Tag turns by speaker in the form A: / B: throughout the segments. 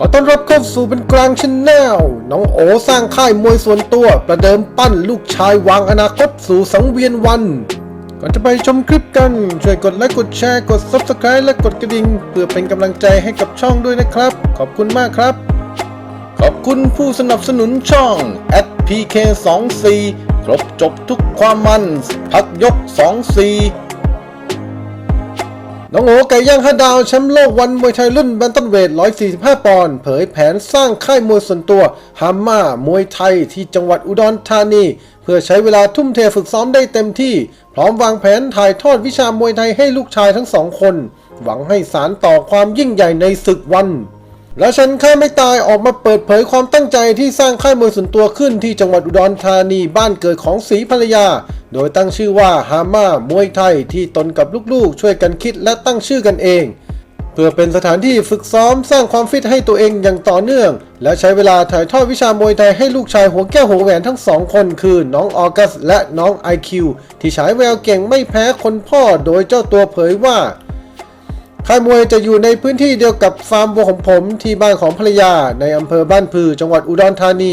A: ขอต้อนรับเข้าสู่เป็นกลางชนแนลน้องโอสร้างค่ายมวยส่วนตัว ประเดิมปั้นลูกชายวางอนาคตสู่สังเวียนวัน ก่อนจะไปชมคลิปกัน ช่วยกดไลค์กดแชร์กด Subscribe และกดกระดิ่ง เพื่อเป็นกำลังใจให้กับช่องด้วยนะครับ ขอบคุณมากครับ ขอบคุณผู้สนับสนุนช่อง @pk24 ครบจบทุกความมัน พักยก 24 น้องโอไก่ย่างห้าดาวแชมป์โลกวันมวยไทยรุ่นแบนตันเวท 145 ปอนด์เผยแผนสร้างค่ายมวยส่วนตัวฮาม่ามวยไทยที่จังหวัดอุดรธานี เพื่อใช้เวลาทุ่มเทฝึกซ้อมได้เต็มที่ พร้อมวางแผนถ่ายทอดวิชามวยไทยให้ลูกชายทั้งสองคน หวังให้สารต่อความยิ่งใหญ่ในศึกวันและฉันค่าไม่ตายออกมาเปิดเผยความตั้งใจที่สร้างค่ายมวยส่วนตัวขึ้นที่จังหวัดอุดรธานีบ้านเกิดของศรีภรรยา โดยตั้งชื่อว่าฮาม่ามวยไทยที่ตนกับลูกๆ ช่วยกันคิดและตั้งชื่อกันเอง เพื่อเป็นสถานที่ฝึกซ้อมสร้างความฟิตให้ตัวเองอย่างต่อเนื่อง และใช้เวลาถ่ายทอดวิชามวยไทยให้ลูกชายหัวแก้วหัวแหวนทั้งสองคนคือน้องออกัส และน้องไอคิวที่ฉายแววเก่งไม่แพ้คนพ่อโดยเจ้าตัวเผยว่าค่ายมวยจะอยู่ในพื้นที่เดียวกับฟาร์มวัวของผมที่บ้านของภรรยาในอำเภอบ้านพือจังหวัดอุดรธานี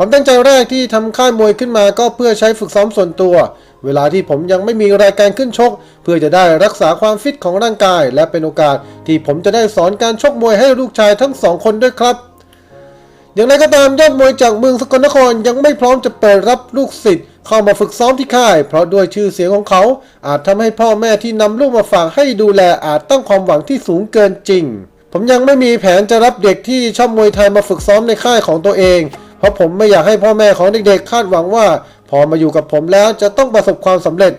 A: ความตั้งใจแรกที่ทำค่ายมวยขึ้นมาก็เพื่อใช้ฝึกซ้อมส่วนตัว เวลาที่ผมยังไม่มีรายการขึ้นชก เพื่อจะได้รักษาความฟิตของร่างกาย และเป็นโอกาสที่ผมจะได้สอนการชกมวยให้ลูกชายทั้งสองคนด้วยครับ อย่างไรก็ตามยอดมวยจากเมืองสกลนครยังไม่พร้อมจะเปิดรับลูกศิษย์เข้ามาฝึกซ้อมที่ค่าย เพราะด้วยชื่อเสียงของเขา อาจทำให้พ่อแม่ที่นำลูกมาฝากให้ดูแลอาจตั้งความหวังที่สูงเกินจริง ผมยังไม่มีแผนจะรับเด็กที่ชอบมวยไทยมาฝึกซ้อมในค่ายของตัวเอง เพราะผมไม่อยากให้พ่อแม่ของเด็กๆคาดหวังว่า พอมาอยู่กับผมแล้วจะต้องประสบความสำเร็จ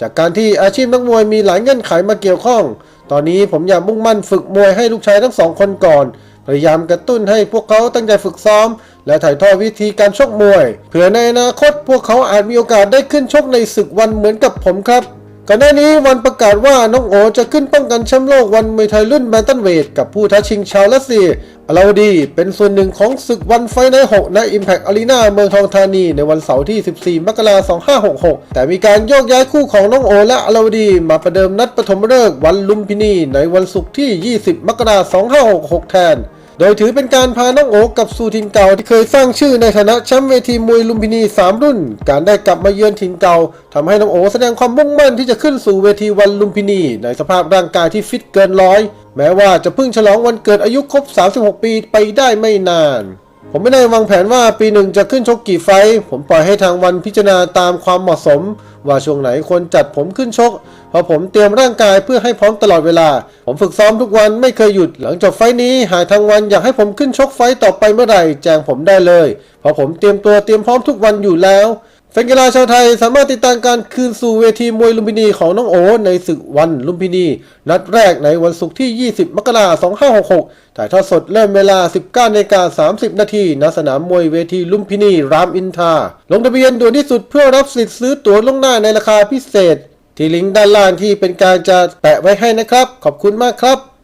A: จากการที่อาชีพนักมวยมีหลายเงื่อนไขมาเกี่ยวข้อง ตอนนี้ผมอยากมุ่งมั่นฝึกมวยให้ลูกชายทั้งสองคนก่อน พยายามกระตุ้นให้พวกเขาตั้งใจฝึกซ้อม และถ่ายทอดวิธีการชกมวยเพื่อในอนาคตพวกเขาอาจมีโอกาสได้ขึ้นชกในศึกวันเหมือนกับผมครับ ก่อนหน้านี้วันประกาศว่าน้องโอจะขึ้นป้องกันแชมป์โลกวันมวยไทยรุ่นแบนตันเวทกับผู้ท้าชิงชาวรัสเซียอลาวดี เป็นส่วนหนึ่งของศึกวันไฟใน6ณ Impact Arena เมืองทองธานีในวันเสาร์ที่ 14 มกราคม 2566 แต่มีการโยกย้ายคู่ของน้องโอและอลาวดี มาประเดิมนัดปฐมฤกษ์วันลุมพินีในวันศุกร์ที่ 20 มกราคม 2566 แทน โดยถือเป็นการพาน้องโอกับสู่ถิ่นเก่าที่เคยสร้างชื่อในฐานะแชมป์เวทีมวยลุมพินี 3 รุ่น การได้กลับมาเยือนถิ่นเก่าทำให้น้องโอแสดงความมุ่งมั่นที่จะขึ้นสู่เวทีวันลุมพินี ในสภาพร่างกายที่ฟิตเกินร้อย แม้ว่าจะเพิ่งฉลองวันเกิดอายุครบ 36 ปีไปได้ไม่นาน ผมไม่ได้วางแผนว่าปีหนึ่งจะขึ้นชกกี่ไฟ ผมปล่อยให้ทางวันพิจารณาตามความเหมาะสม ว่าช่วงไหนควรจัดผมขึ้นชก เพราะผมเตรียมร่างกายเพื่อให้พร้อมตลอดเวลา ผมฝึกซ้อมทุกวันไม่เคยหยุด หลังจบไฟนี้หากทางวันอยากให้ผมขึ้นชกไฟต่อไปเมื่อไหร่แจ้งผมได้เลย เพราะผมเตรียมตัวเตรียมพร้อมทุกวันอยู่แล้ว แฟนกีฬาชาวไทยสามารถติดตามการคืนสู่เวทีมวยลุมพินีของน้องโอ ในศึกวันลุมพินี นัดแรกในวันศุกร์ที่ 20 มกราคม 2566 ถ่ายทอดสดเริ่มเวลา 19นาฬิกา30 นาทีณสนามมวยเวทีลุมพินีรามอินทราลงทะเบียนด่วนที่สุดเพื่อรับสิทธิ์ซื้อตั๋วล่วงหน้าในราคาพิเศษ ที่ลิงก์ด้านล่างที่เป็นการจะแปะไว้ให้นะครับ ขอบคุณมากครับ